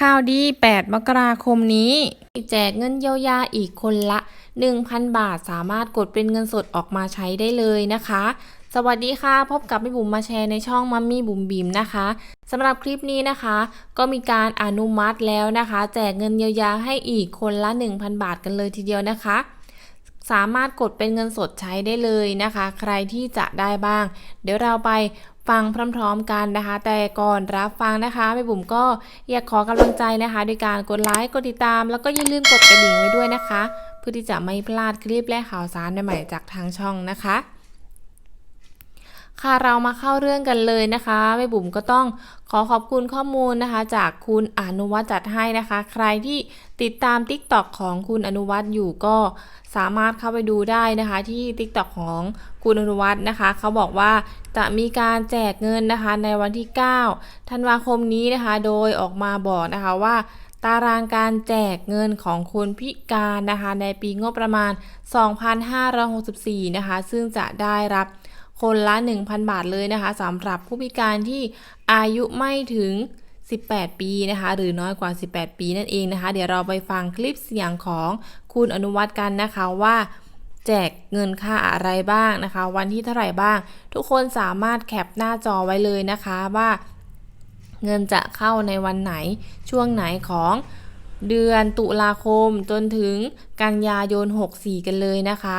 ข่าวดี 8 มกราคมนี้ แจกเงินเยียวยาอีกคนละ 1,000 บาทสามารถกดเป็นเงินสดออกมาใช้ได้เลยนะคะ สวัสดีค่ะ พบกับแม่บุ๋มมาแชร์ในช่องมัมมี่บุ๋มบิมนะคะสำหรับคลิปนี้นะคะ ก็มีการอนุมัติแล้วนะคะ แจกเงินเยียวยาให้อีกคนละ 1,000 บาทกันเลยทีเดียวนะคะสามารถกดเป็นเงินสดใช้ได้เลยนะคะ ใครที่จะได้บ้าง เดี๋ยวเราไป ฟังพร้อมๆกันนะคะ แต่ก่อนรับฟังนะคะแม่บุ๋มก็อยากขอกำลังใจนะคะโดยการกดไลค์กดติดตาม แล้วก็อย่าลืมกดกระดิ่งไว้ด้วยนะคะ เพื่อที่จะไม่พลาดคลิปและข่าวสารใหม่ๆจากทางช่องนะคะ ค่ะเรามาเข้าเรื่องกันเลยนะคะแม่บุ๋มก็ต้องขอขอบคุณข้อมูลนะคะ จากคุณอนุวัฒน์จัดให้นะคะ ใครที่ติดตาม Tik t o อกของคุณอนุวัฒน์อยู่ก็สามารถเข้าไปดูได้นะคะ ที่ Tik t o อกของคุณอนุวัฒน์นะคะ เขาบอกว่าจะมีการแจกเงินนะคะ ในวันที่ 9 ธันวาคมนี้นะคะ โดยออกมาบอกนะคะว่าตารางการแจกเงินของคนพิการนะคะ ในปีงบประมาณ 2564 นะคะ ซึ่งจะได้รับ คนละ 1,000 บาทเลยนะคะสำหรับผู้พิการที่อายุไม่ถึง 18 ปีนะคะ หรือน้อยกว่า 18 ปีนั่นเองนะคะ เดี๋ยวเราไปฟังคลิปเสียงของคุณอนุวัฒน์กันนะคะว่าแจกเงินค่าอะไรบ้างนะคะ วันที่เท่าไหร่บ้าง ทุกคนสามารถแคปหน้าจอไว้เลยนะคะว่า เงินจะเข้าในวันไหนช่วงไหนของเดือนตุลาคมจนถึงกันยายน 64 กันเลยนะคะ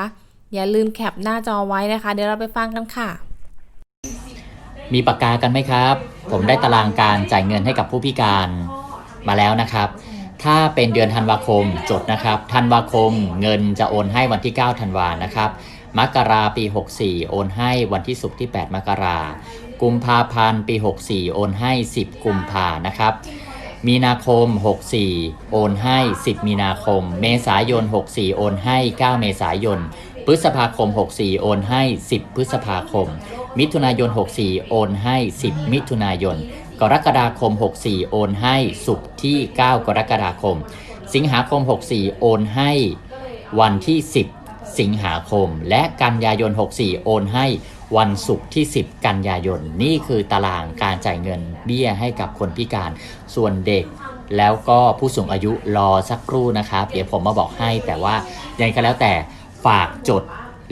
อย่าลืมแคปหน้าจอไว้นะคะ เดี๋ยวเราไปฟังกันค่ะ มีปากกากันไหมครับ ผมได้ตารางการจ่ายเงินให้กับผู้พิการมาแล้วนะครับ ถ้าเป็นเดือนธันวาคมจดนะครับธันวาคมเงินจะโอนให้วันที่ 9 ธันวานะครับมกราปี 64 โอนให้วันที่ศุกร์ที่ 8 มกรากุมภาพันธ์ปี 64 โอนให้ 10 กุมภานะครับ มีนาคม 64 โอนให้ 10 มีนาคม เมษายน 64 โอนให้ 9 เมษายน พฤษภาคม 64 โอนให้ 10 พฤษภาคม มิถุนายน 64 โอนให้ 10 มิถุนายน กรกฎาคม 64 โอนให้ศุกร์ที่ 9 กรกฎาคม สิงหาคม 64 โอนให้วันที่ 10 สิงหาคม และกันยายน 64 โอนให้วันศุกร์ที่ 10 กันยายน นี่คือตารางการจ่ายเงินเบี้ยให้กับคนพิการ ส่วนเด็กแล้วก็ผู้สูงอายุรอสักครู่นะครับ เดี๋ยวผมมาบอกให้แต่ว่ายังไงก็แล้วแต่ ฝากจด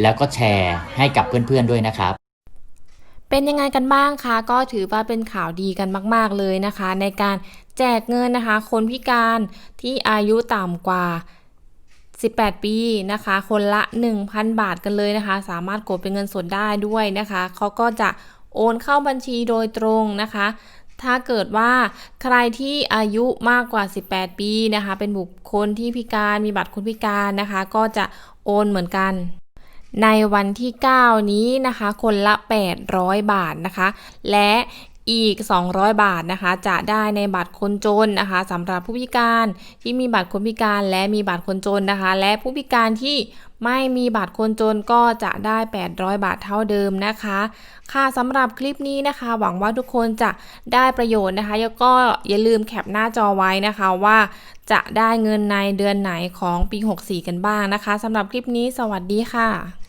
แล้วก็แชร์ให้กับเพื่อนๆด้วยนะครับ เป็นยังไงกันบ้างคะ ก็ถือว่าเป็นข่าวดีกันมาก ๆ เลยนะคะ ในการแจกเงินนะคะ คนพิการที่อายุต่ำกว่า 18 ปีนะคะ คนละ 1,000 บาทกันเลยนะคะ สามารถกดเป็นเงินสดได้ด้วยนะคะเขาก็จะโอนเข้าบัญชีโดยตรงนะคะ ถ้าเกิดว่าใครที่อายุมากกว่า 18 ปีนะคะ เป็นบุคคลที่พิการมีบัตรคนพิการนะคะ ก็จะโอนเหมือนกัน ในวันที่ 9 นี้นะคะ คนละ 800 บาทนะคะ และ อีก 200 บาทนะคะ จะได้ในบัตรคนจนนะคะสำหรับผู้พิการที่มีบัตรคนพิการและมีบัตรคนจนนะคะ และผู้พิการที่ไม่มีบัตรคนจนก็จะได้ 800 บาทเท่าเดิมนะคะ ค่ะสำหรับคลิปนี้นะคะ หวังว่าทุกคนจะได้ประโยชน์นะคะแล้วก็อย่าลืมแคปหน้าจอไว้นะคะว่าจะได้เงินในเดือนไหนของปี 64 กันบ้างนะคะสำหรับคลิปนี้สวัสดีค่ะ